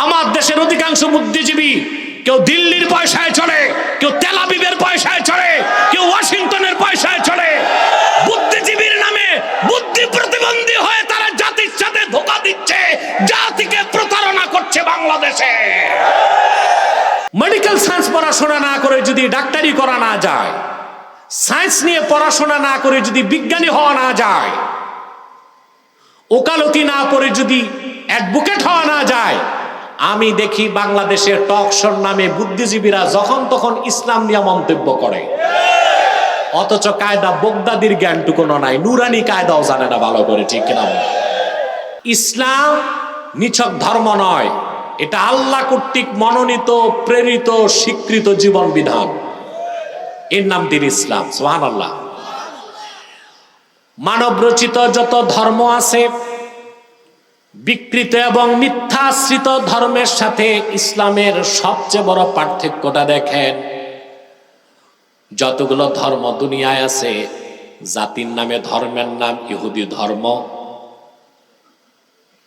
আমার দেশের অধিকাংশ বুদ্ধিজীবী কেউ দিল্লির পয়সায় চলে কেউ তেলাবিবের পয়সায় চলে কেউ ওয়াশিংটনের পয়সায় চলে বুদ্ধিজীবীর নামে বুদ্ধি প্রতিবন্ধী হয়ে তারা জাতির সাথে ধোকা দিচ্ছে, জাতিকে প্রতারণা করছে বাংলাদেশে। মেডিকেল সায়েন্স পড়াশোনা না করে যদি ডাক্তারি করা না যায়, সায়েন্স নিয়ে পড়াশোনা না করে যদি বিজ্ঞানী হওয়া না যায়, ওকালতি না করে যদি অ্যাডভোকেট হওয়া না যায় আমি দেখি বাংলাদেশের টকশোর নামে বুদ্ধিজীবীরা যখন তখন ইসলাম নিয়ে মন্তব্য করে। অথচ কায়দা বগদাদির জ্ঞানটুকুনো নাই, নুরানি কায়দাও জানে না ভালো করে, ঠিক কিনা ইসলাম নিছক ধর্ম নয়, এটা আল্লাহ কর্তৃক মনোনীত, প্রেরিত, স্বীকৃত জীবন বিধান। এর নাম দিন ইসলাম সোহান আল্লাহ মানব রচিত যত ধর্ম আছে বিকৃত এবং মিথ্যাশ্রিত ধর্মের সাথে ইসলামের সবচেয়ে বড় পার্থক্যটা দেখেন। যতগুলো ধর্ম দুনিয়ায় আছে, জাতির নামে ধর্মের নাম ইহুদি ধর্ম।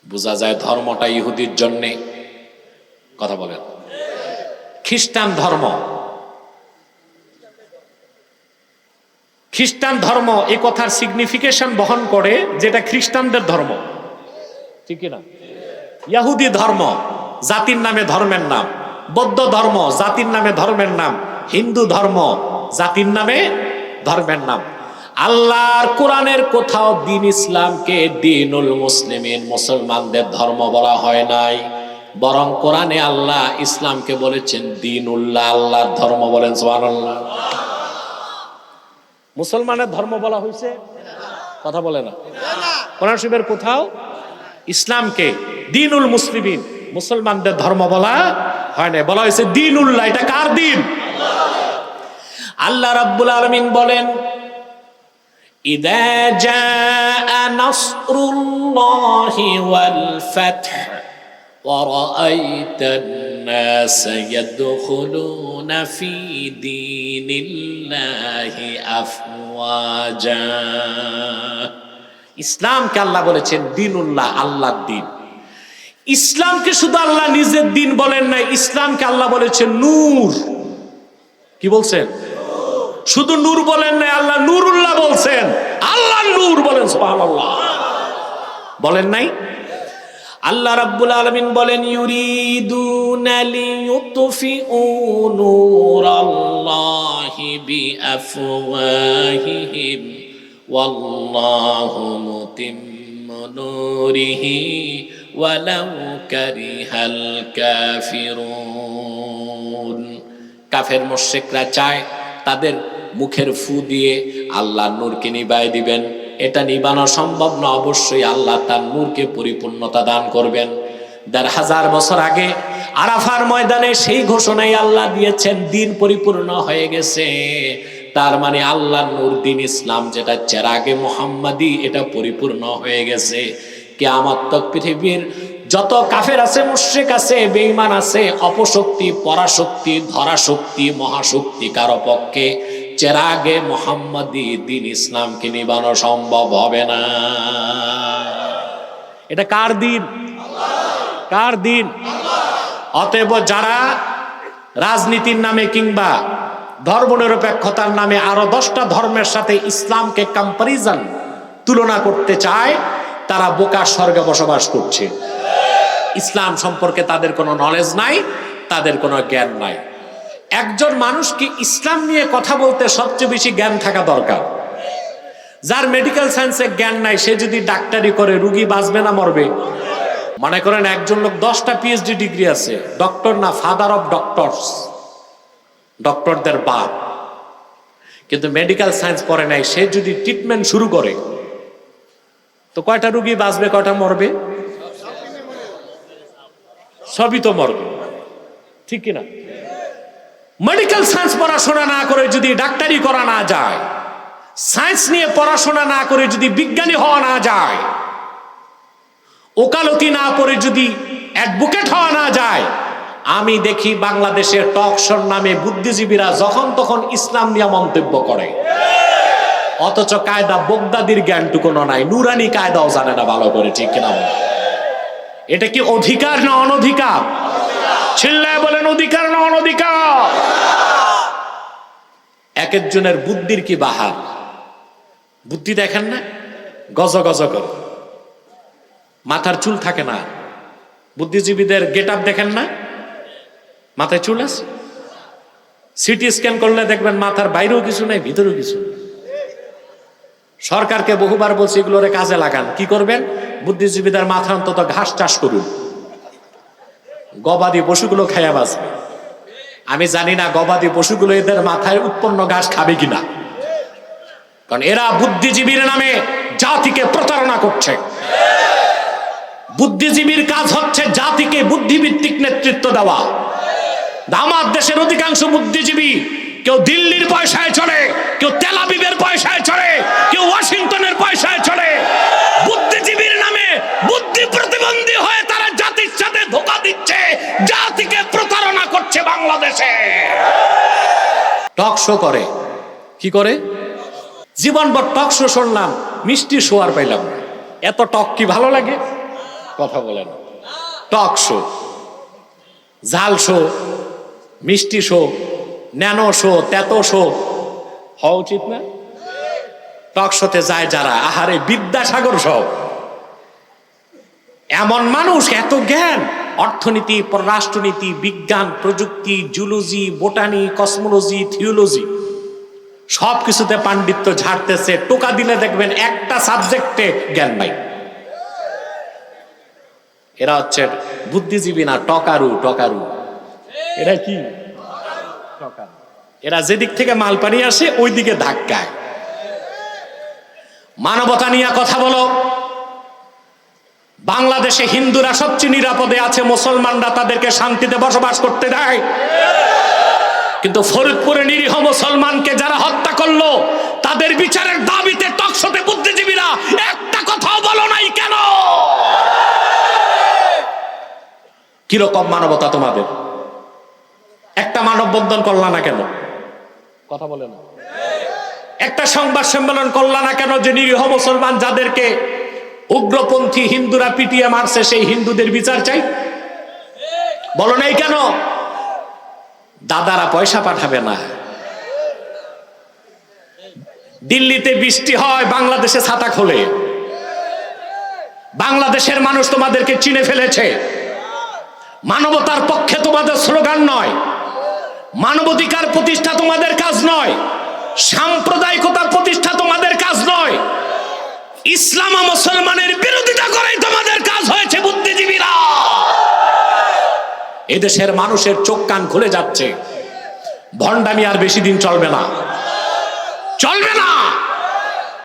বোঝা যায় ধর্মটা ইহুদির জন্যে। কথা বলেন। খ্রিস্টান ধর্ম। খ্রিস্টান ধর্ম এই কথার সিগনিফিকেশন বহন করে যেটা খ্রিস্টানদের ধর্ম। ঠিক না ইয়াহুদি ধর্ম, জাতির নামে ধর্মের নাম। বৌদ্ধ ধর্ম, জাতির নামে ধর্মের নাম। হিন্দু ধর্ম, জাতির নামে ধর্মের নাম। আল্লাহর কোরআনের কোথাও দিন ইসলামকে দিনুল মুসলিমিন, মুসলমানদের ধর্ম বলা হয় নাই। বরং কোরআনে আল্লাহ ইসলামকে বলেছেন, দিনুল্লাহ, আল্লাহর ধর্ম বলেন, সুবহানাল্লাহ। মুসলমানের ধর্ম বলা হয়েছে? কথা বলে না। কোরআন শরীফের কোথাও ইসলামকে দিনুল মুসলিমিন মুসলমানদের ধর্ম বলা হয় না বলা হয়েছে দিনুল্লাহ এটা কার দিন আল্লাহ রাব্বুল আলামিন বলেন إذا جاء نصر الله والفتح ورأيت الناس يدخلون في دين الله أفواجا ইসলামকে আল্লাহ বলেছেন দিনুল্লাহ আল্লাহ দিন। ইসলামকে শুধু আল্লাহ নিজের দিন বলেন নাই, ইসলামকে আল্লাহ বলেছেন নূর। কি বলছেন? শুধু নূর বলেন নাই, আল্লাহ নূরুল্লাহ বলছেন। আল্লাহ নূর বলেন বলেন নাই? আল্লাহ রাব্বুল আলামিন বলেন, ইউরিদুনা লিয়ুতফিউ নূরাল্লাহি বিআফওয়াহিহিম। ওয়াল্লাহু মুতিম্মু নূরিহি ওয়ালাউ কারিহাল কাফিরুন। কাফের মুশরিকরা চায় তাদের মুখের ফু দিয়ে আল্লাহ নূরকে নিবাই দিবেন। এটা নিবানো সম্ভব না, অবশ্যই আল্লাহ তার নূরকে পরিপূর্ণতা দান করবেন। দেড় হাজার বছর আগে আরাফার ময়দানে সেই ঘোষণাই আল্লাহ দিয়েছেন, দিন পরিপূর্ণ হয়ে গেছে। তার মানে আল্লাহ নুরদিন ইসলাম যেটা চেরাগে মোহাম্মদী, এটা পরিপূর্ণ হয়ে গেছে। কে আমার তক পৃথিবীর যত কাফের আছে, মুশ্রিক আছে, বেঈমান আছে, অপশক্তি, পরাশক্তি, ধরাশক্তি, মহাশক্তি কারও পক্ষে চেরাগে মোহাম্মদী দিন ইসলামকে নিবানো সম্ভব হবে না। এটা কার দিন? কার দিন? অতএব যারা রাজনীতির নামে কিংবা ধর্মনিরপেক্ষতার নামে আরও দশটা ধর্মের সাথে ইসলামকে কম্পারিজন তুলনা করতে চায়, তারা বোকা স্বর্গে বসবাস করছে। ইসলাম সম্পর্কে তাদের কোনো নলেজ নাই, তাদের কোনো জ্ঞান নাই। একজন মানুষকে ইসলাম নিয়ে কথা বলতে সবচেয়ে বেশি জ্ঞান থাকা দরকার। যার মেডিকেল সায়েন্সে জ্ঞান নাই, সে যদি ডাক্তারি করে, রুগী বাঁচবে না, মরবে? মনে করেন একজন লোক দশটা পিএইচডি ডিগ্রি আছে ডক্টর না ফাদার অফ ডক্টরস ডক্টরদের বাপ। কিন্তু মেডিকেল সায়েন্স পড়ে নাই, সে যদি ট্রিটমেন্ট শুরু করে, তো কয়টা রুগী বাঁচবে, কয়টা মরবে? সবই তো মরবে। ঠিক কিনা? মেডিকেল সায়েন্স পড়াশোনা না করে যদি ডাক্তারি করা না যায় সায়েন্স নিয়ে পড়াশোনা না করে যদি বিজ্ঞানী হওয়া না যায়, ওকালতি না করে যদি অ্যাডভোকেট হওয়া না যায় আমি দেখি বাংলাদেশের টকশোর নামে বুদ্ধিজীবীরা যখন তখন ইসলাম নিয়ে মন্তব্য করে। অথচ কায়দা বগদাদির জ্ঞানটুকুনো নাই, নুরানি কায়দাও জানে না ভালো করে, ঠিক কিনা এটা কি অধিকার না অনধিকার? চিল্লায় বলেন অধিকার না অনধিকার? এক একজনের বুদ্ধির কি বাহার? বুদ্ধি দেখেন না? গজ গজ করে। মাথার চুল থাকে না। বুদ্ধিজীবীদের গেট আপ দেখেন না? মাথায় চুল আছে? সিটি স্ক্যান করলে দেখবেন মাথার বাইরেও কিছু নেই, ভিতরেও কিছু সরকারকে বহুবার বলছি, এগুলোরে কাজে লাগান। কি করবেন? বুদ্ধিজীবীদের মাথা অন্তত ঘাস চাষ করুন। গবাদি পশুগুলো খাইয়া বাঁচবে। আমি জানি না গবাদি পশুগুলো এদের মাথায় উৎপন্ন ঘাস খাবে কিনা। কারণ এরা বুদ্ধিজীবীর নামে জাতিকে প্রতারণা করছে। বুদ্ধিজীবীর কাজ হচ্ছে জাতিকে বুদ্ধিভিত্তিক নেতৃত্ব দেওয়া। আমার দেশের অধিকাংশ বুদ্ধিজীবী কেউ দিল্লির পয়সায় চলে, কেউ তেলাবিবের পয়সায় চলে, কেউ ওয়াশিংটনের পয়সায় চলে। বুদ্ধিজীবীর নামে বুদ্ধি প্রতিবন্ধী হয়ে তারা জাতির সাথে ধোকা দিচ্ছে, জাতিকে প্রতারণা করছে বাংলাদেশে। টক শো করে। কি করে? জীবনভর টক শো শুনলাম, মিষ্টি শোয়ার পাইলাম। এত টক কি ভালো লাগে? কথা বলেন টক শো। ঝাল শো। মিষ্টি শো, ন্যানো শো, তেতো শো। হওয়া উচিত না? টক শোতে যায় যারা, আহারে বিদ্যাসাগর সব। এমন মানুষ, এত জ্ঞান। অর্থনীতি, পররাষ্ট্রনীতি, বিজ্ঞান, প্রযুক্তি, জুলজি, বোটানি, কসমোলজি, থিওলজি। সব কিছুতে পাণ্ডিত্য ঝাড়তেছে, টোকা দিলে দেখবেন একটা সাবজেক্টে জ্ঞান নাই। এরা হচ্ছে বুদ্ধিজীবী না, টকারু টকারু। এরা কি? এরা যেদিক থেকে মাল পানি আসে ওই দিকে ধাক্কায় মানবতা নিয়ে কথা বলো। বাংলাদেশে হিন্দুরা সবচেয়ে নিরাপদে আছে, মুসলমানরা তাদেরকে শান্তিতে বসবাস করতে দেয়। কিন্তু ফরিদপুরে নিরীহ মুসলমানকে যারা হত্যা করল, তাদের বিচারের দাবিতে টকশোতে বুদ্ধিজীবীরা একটা কথাও বলো নাই কেন? কীরকম মানবতা তোমাদের? একটা মানববন্ধন করলা না কেন? কথা বলে না। একটা সংবাদ সম্মেলন করলা না কেন যে নিরীহ মুসলমান যাদেরকে উগ্রপন্থী হিন্দুরা পিটিয়ে মারছে সেই হিন্দুদের বিচার চাই? বলো নাই কেন? দাদারা পয়সা পাঠাবে না। দিল্লিতে বৃষ্টি হয় বাংলাদেশে ছাতা খোলে। বাংলাদেশের মানুষ তোমাদেরকে চিনে ফেলেছে। মানবতার পক্ষে তোমাদের স্লোগান নয়। মানবাধিকার প্রতিষ্ঠা তোমাদের কাজ নয়। সাম্প্রদায়িকতার প্রতিষ্ঠা তোমাদের কাজ নয়। ইসলাম মুসলমানের বিরোধিতা করাই তোমাদের কাজ হয়েছে, বুদ্ধিজীবীরা। এদেশের মানুষের চোখ কান খুলে যাচ্ছে। ভণ্ডামি আর বেশি দিন চলবে না। চলবে না।